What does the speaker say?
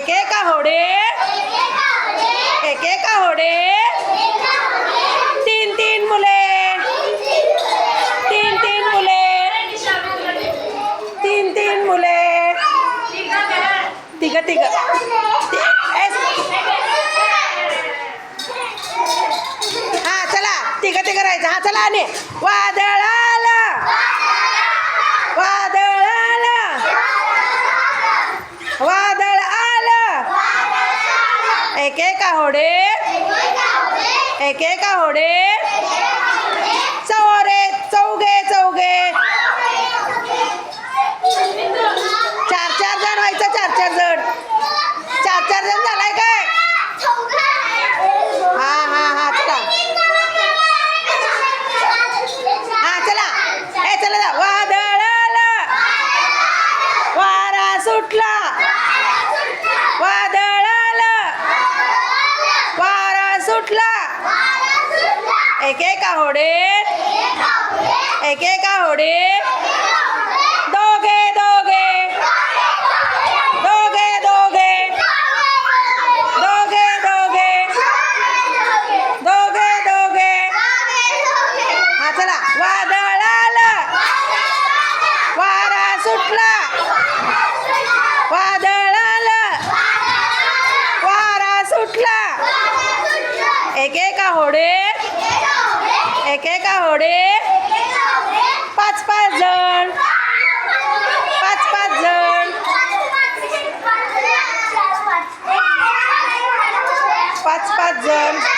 होडे? एकेका होडे? तीन तीन मुले. तीन तीन मुले. तीन तीन मुले. तिघ तिघ. हा चला. तिघ तिघ राहायचं. हा चला आणि वादळ आलं वादळ आलं वादळ आलं एकेका होडे एकेका होडे चौरे चौघे चौघे. चार चार जण व्हायचं चार चार जण. चार चार जण झालाय काय? हा हा हा चला. हा चला. ए चला जा. वादळ वारा सुटला. वादळ आलं वारा सुटला? एक एक होडे? एक एक होडे? दोघे दोघे. दोघे दोघे. दोघे दोघे. दोघे दोघे. हा चला. वादळ आला वारा सुटला. वादळ आला वारा सुटला. एकेका होडे. एकेका होडे. पाच पाच जण. पाच पाच जण. पाच पाच जण.